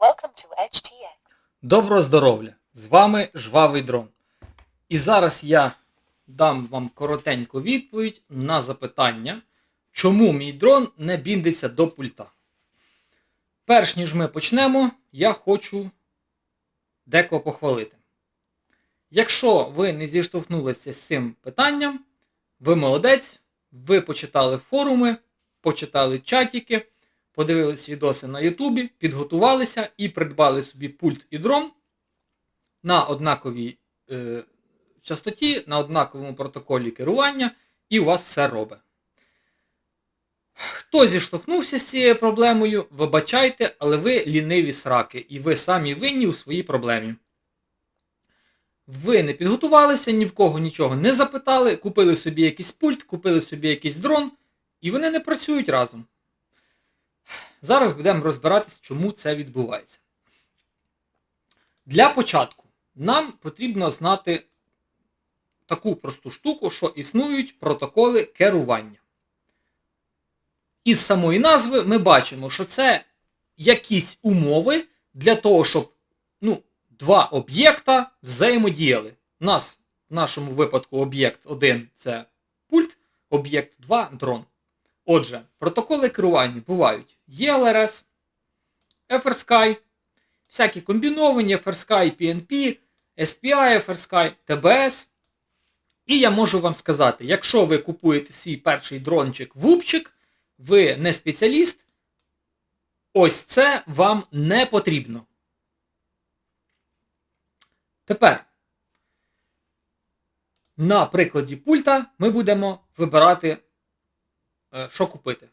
Welcome to Edge TX. Доброго здоров'я! З вами Жвавий Дрон. І зараз я дам вам коротеньку відповідь на запитання, чому мій дрон не біндиться до пульта. Перш ніж ми почнемо, я хочу декого похвалити. Якщо ви не зіштовхнулися з цим питанням, ви молодець, ви почитали форуми, почитали чатики, подивились відоси на Ютубі, підготувалися і придбали собі пульт і дрон на однаковій е, частоті, на однаковому протоколі керування, і у вас все робить. Хто зіштовхнувся з цією проблемою, вибачайте, але ви ліниві сраки, і ви самі винні у своїй проблемі. Ви не підготувалися, ні в кого нічого не запитали, купили собі якийсь пульт, купили собі якийсь дрон, і вони не працюють разом. Зараз будемо розбиратись, чому це відбувається. Для початку нам потрібно знати таку просту штуку, що існують протоколи керування. Із самої назви ми бачимо, що це якісь умови для того, щоб ну, два об'єкта взаємодіяли. У нас в нашому випадку об'єкт 1 це пульт, об'єкт 2 дрон. Отже, протоколи керування бувають ELRS, FRSky, всякі комбіновані FRSky PNP, SPI, FRSky, TBS. І я можу вам сказати, якщо ви купуєте свій перший дрончик вупчик, ви не спеціаліст, ось це вам не потрібно. Тепер, на прикладі пульта ми будемо вибирати, що купити.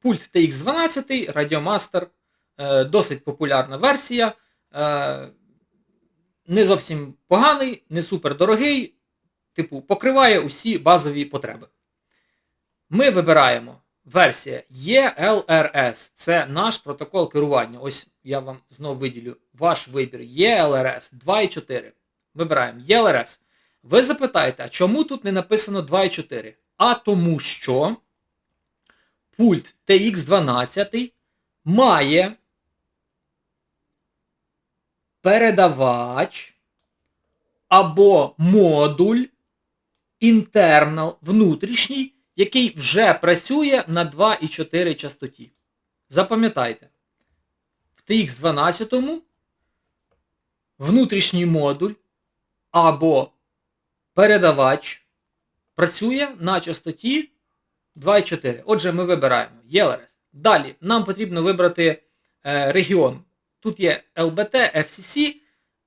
Пульт TX12, Radiomaster, е, досить популярна версія, е, не зовсім поганий, не супер дорогий, типу, покриває усі базові потреби. Ми вибираємо версія ELRS. Це наш протокол керування. Ось я вам знову виділю ваш вибір ELRS 2.4. Вибираємо ELRS. Ви запитаєте, а чому тут не написано 2.4? А тому що пульт TX12 має передавач або модуль інтернал внутрішній, який вже працює на 2,4 частоті. Запам'ятайте, в TX12 внутрішній модуль або передавач працює на частоті 2,4. Отже, ми вибираємо ELRS. Далі нам потрібно вибрати е, регіон. Тут є LBT, FCC.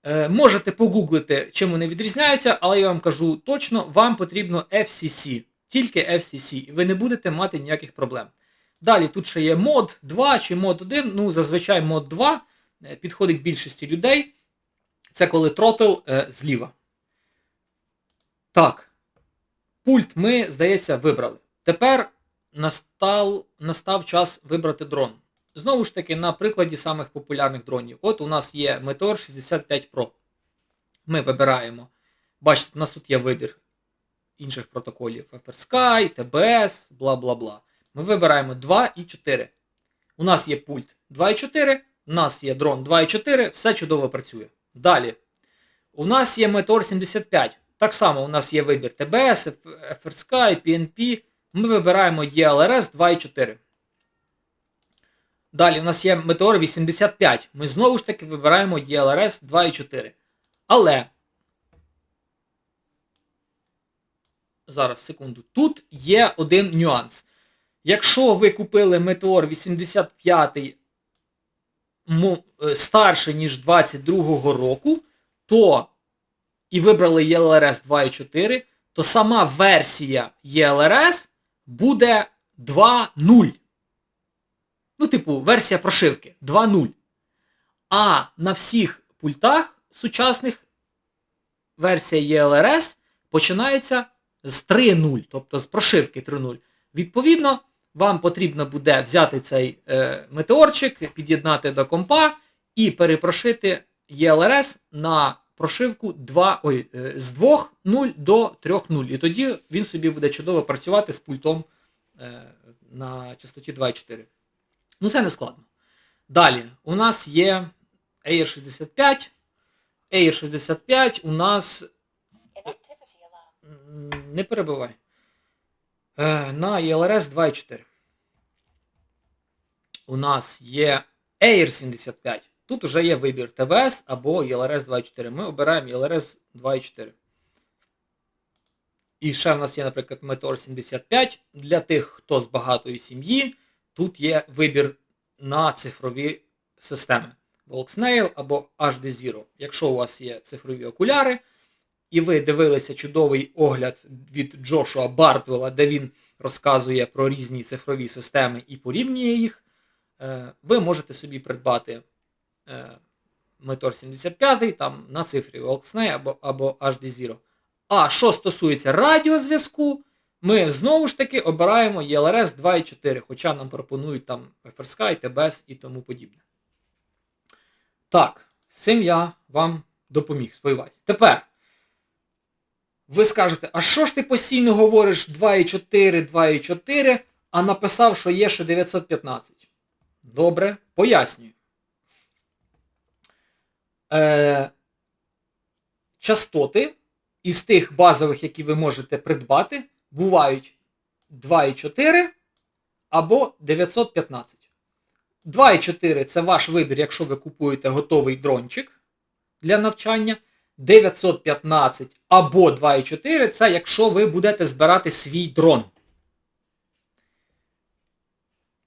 Е, можете погуглити, чим вони відрізняються, але я вам кажу точно, вам потрібно FCC. Тільки FCC. І ви не будете мати ніяких проблем. Далі тут ще є мод 2 чи мод 1. Ну, зазвичай мод 2 е, підходить більшості людей. Це коли тротл е, зліва. Так. Пульт ми, здається, вибрали. Тепер настав, настав час вибрати дрон. Знову ж таки, на прикладі самих популярних дронів. От у нас є Meteor 65 Pro. Ми вибираємо. Бачите, у нас тут є вибір інших протоколів. FRSky, TBS, бла бла бла. Ми вибираємо 2 і 4. У нас є пульт 2.4, у нас є дрон 2.4, все чудово працює. Далі. У нас є Meteor 75. Так само у нас є вибір TBS, FRSky, PNP. Ми вибираємо ELRS 2.4. Далі у нас є Meteor 85. Ми знову ж таки вибираємо ELRS 2.4. Але, зараз, секунду, тут є один нюанс. Якщо ви купили Meteor 85 старше, ніж 22-го року, то і вибрали ELRS 2.4, то сама версія ELRS буде 2.0. Ну, типу, версія прошивки 2.0. А на всіх пультах сучасних версія ELRS починається з 3.0, тобто з прошивки 3.0. Відповідно, вам потрібно буде взяти цей е, метеорчик, під'єднати до компа і перепрошити ELRS на прошивку 2, ой, е, з 2.0 до 3.0. І тоді він собі буде чудово працювати з пультом е, на частоті 2.4. Ну це не складно. Далі, у нас є Air 65. Air 65 у нас. М, Не перебивай. Е, На ELRS 2.4. У нас є Air 75. Тут вже є вибір ТВС або ELRS 2.4. Ми обираємо ELRS 2.4. І ще в нас є, наприклад, Meteor 75. Для тих, хто з багатої сім'ї, тут є вибір на цифрові системи. Volksnail або HD Zero. Якщо у вас є цифрові окуляри, і ви дивилися чудовий огляд від Джошуа Бартвелла, де він розказує про різні цифрові системи і порівнює їх, е, ви можете собі придбати е, Meteor 75 там на цифрі Volkswagen або, або HD Zero. А що стосується радіозв'язку, ми знову ж таки обираємо ELRS 2.4, хоча нам пропонують там FRSky, TBS і тому подібне. Так, з цим я вам допоміг, сподіваюсь. Тепер. Ви скажете, а що ж ти постійно говориш 2.4, 2.4, а написав, що є ще 915? Добре, пояснюю. Е, частоти із тих базових, які ви можете придбати, бувають 2.4 або 915. 2.4 це ваш вибір, якщо ви купуєте готовий дрончик для навчання. 915 або 2.4 це якщо ви будете збирати свій дрон.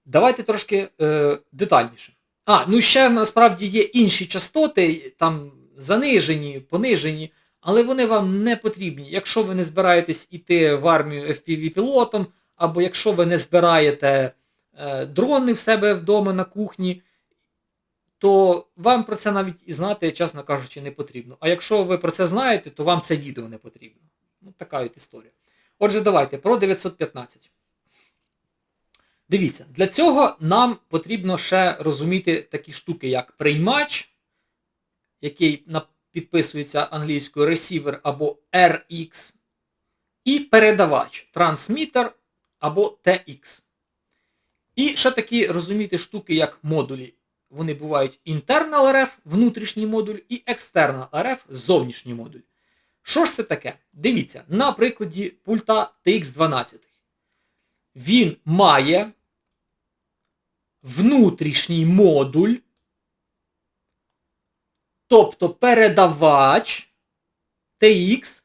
Давайте трошки е, детальніше. А, ну ще насправді є інші частоти, там занижені, понижені, але вони вам не потрібні. Якщо ви не збираєтесь іти в армію FPV-пілотом, або якщо ви не збираєте е, дрони в себе вдома на кухні, то вам про це навіть і знати, чесно кажучи, не потрібно. А якщо ви про це знаєте, то вам це відео не потрібно. Ну, така от історія. Отже, давайте про 915. Дивіться, для цього нам потрібно ще розуміти такі штуки, як приймач, який підписується англійською receiver або RX, і передавач, трансмітер або TX. І ще такі розуміти штуки, як модулі. Вони бувають internal RF, внутрішній модуль, і external RF, зовнішній модуль. Що ж це таке? Дивіться, на прикладі пульта TX12. Він має внутрішній модуль, тобто передавач TX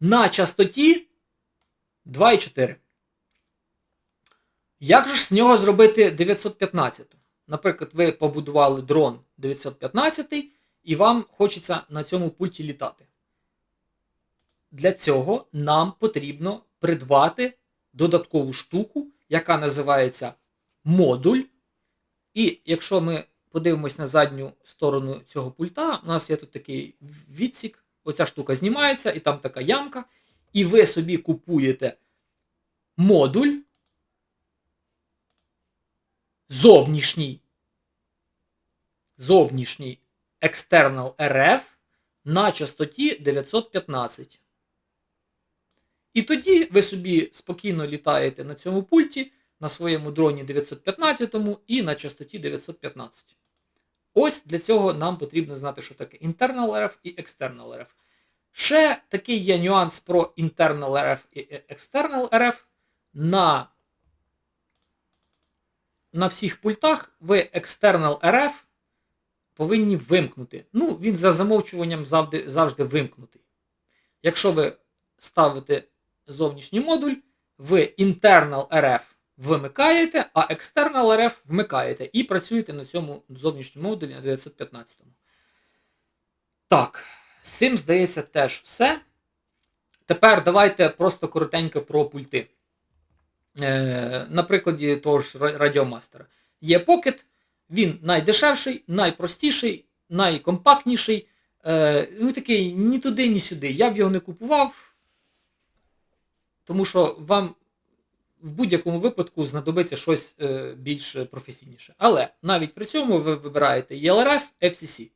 на частоті 2,4. Як же ж з нього зробити 915? Наприклад, ви побудували дрон 915 і вам хочеться на цьому пульті літати. Для цього нам потрібно придбати додаткову штуку, яка називається модуль. І якщо ми подивимось на задню сторону цього пульта, у нас є тут такий відсік, оця штука знімається, і там така ямка, і ви собі купуєте модуль, зовнішній, зовнішній external RF на частоті 915. І тоді ви собі спокійно літаєте на цьому пульті, на своєму дроні 915 і на частоті 915. Ось для цього нам потрібно знати, що таке internal RF і external RF. Ще такий є нюанс про internal RF і external RF. На на всіх пультах ви external RF повинні вимкнути. Ну, він за замовчуванням завжди, завжди вимкнутий. Якщо ви ставите зовнішній модуль, ви internal RF вимикаєте, а external RF вмикаєте і працюєте на цьому зовнішньому модулі на 915. Так, з цим, здається, теж все. Тепер давайте просто коротенько про пульти. Е, на прикладі того ж радіомастера. Є Pocket, він найдешевший, найпростіший, найкомпактніший. Е, ну такий ні туди, ні сюди. Я б його не купував, тому що вам в будь-якому випадку знадобиться щось е, більш професійніше. Але навіть при цьому ви вибираєте ELRS, FCC.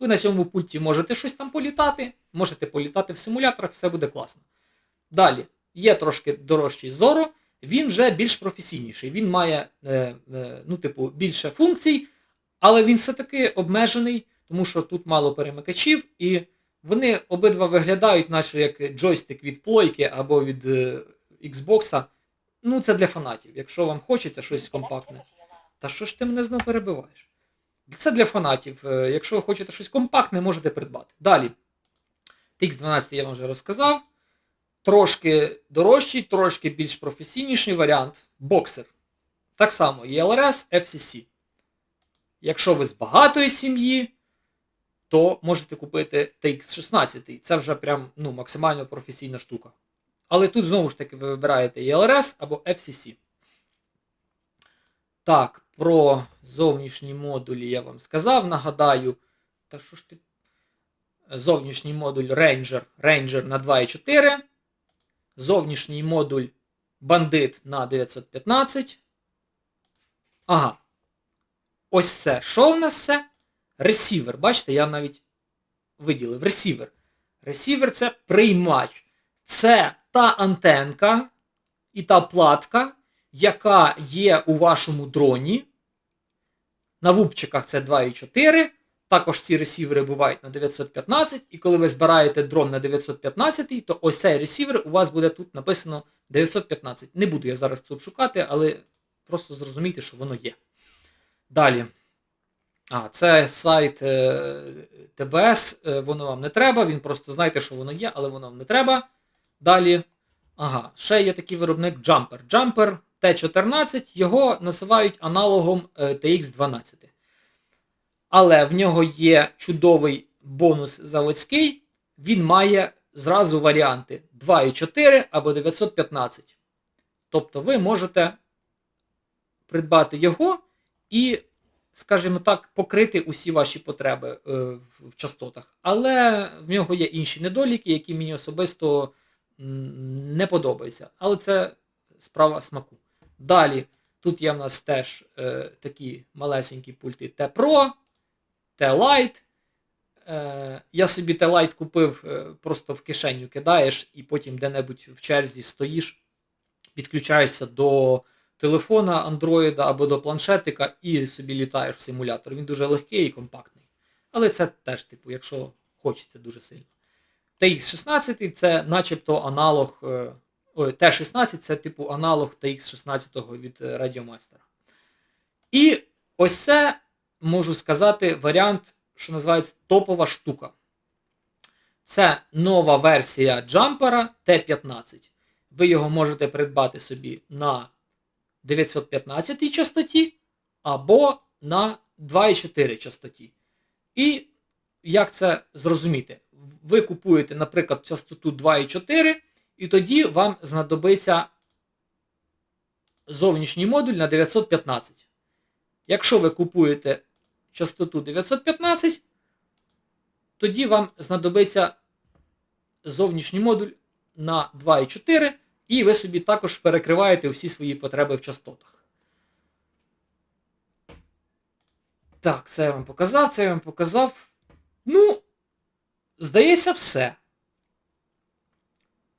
Ви на цьому пульті можете щось там політати, можете політати в симуляторах, все буде класно. Далі, є трошки дорожчий Zorro, він вже більш професійніший. Він має е, е, ну, типу, більше функцій, Але він все-таки обмежений, тому що тут мало перемикачів, і вони обидва виглядають, наче як джойстик від плойки або від е, Xbox. Ну, це для фанатів. Якщо вам хочеться щось компактне. Та що ж ти мене знову перебиваєш? Це для фанатів. Е, Якщо ви хочете щось компактне, можете придбати. Далі. TX12 я вам вже розказав. Трошки дорожчий, трошки більш професійніший варіант. Боксер. Так само ELRS, FCC. Якщо ви з багатої сім'ї, то можете купити TX16. Це вже прям ну, максимально професійна штука. Але тут знову ж таки ви вибираєте ELRS або FCC. Так, про зовнішні модулі я вам сказав, нагадаю. Та що ж ти? Зовнішній модуль Ranger, Ranger на 2.4. Зовнішній модуль Bandit на 915. Ага. Ось це. Що в нас це? Ресівер. Бачите, я навіть виділив. Ресівер. Ресівер це приймач. Це та антенка і та платка, яка є у вашому дроні. На вупчиках це 2.4. Також ці ресівери бувають на 915. І коли ви збираєте дрон на 915, то ось цей ресівер у вас буде тут написано 915. Не буду я зараз тут шукати, але просто зрозумійте, що воно є. Далі. А, це сайт е, ТБС, е, воно вам не треба, він просто знайте, що воно є, але воно вам не треба. Далі. Ага, ще є такий виробник Jumper. Jumper T14, його називають аналогом е, TX12. Але в нього є чудовий бонус заводський, він має зразу варіанти 2.4 або 915. Тобто ви можете придбати його і, скажімо так, покрити усі ваші потреби е, в, частотах. Але в нього є інші недоліки, які мені особисто не подобаються. Але це справа смаку. Далі, тут є в нас теж е, такі малесенькі пульти T-Pro, T-Lite. Е, я собі T-Lite купив, е, просто в кишеню кидаєш і потім де-небудь в черзі стоїш, підключаєшся до телефона андроїда або до планшетика і собі літаєш в симулятор. Він дуже легкий і компактний. Але це теж, типу, якщо хочеться дуже сильно. TX16 це начебто аналог. е, Ой, Т16 це типу аналог TX16 від е, І ось це, можу сказати, варіант, що називається топова штука. Це нова версія джампера Т15. Ви його можете придбати собі на 915 частоті або на 2,4 частоті. І як це зрозуміти? Ви купуєте, наприклад, частоту 2,4, і тоді вам знадобиться зовнішній модуль на 915. Якщо ви купуєте частоту 915, тоді вам знадобиться зовнішній модуль на 2,4 і ви собі також перекриваєте всі свої потреби в частотах. Так, це я вам показав, це я вам показав. Ну, здається, все.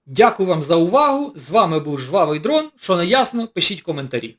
Дякую вам за увагу. З вами був Жвавий Дрон. Що не ясно, пишіть коментарі.